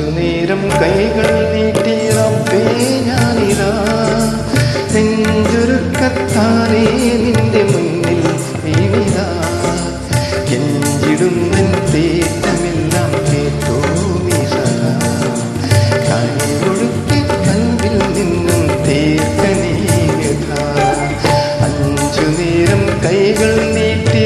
അഞ്ചു കൈകൾ നീട്ടി റബ്ബേ ഞാനിതാ. നെഞ്ചുരുക്കത്താനേ നിന്റെ മുന്നിൽ വീണിതാ. കെഞ്ചിടുന്നൻ തേറ്റമെല്ലാം കേട്ടോമി സദാ കൈകൊടുക്കി കൽവിൽ നിന്നും തീർക്കനീ വ്യഥ അഞ്ചു നേരം കൈകൾ നീട്ടി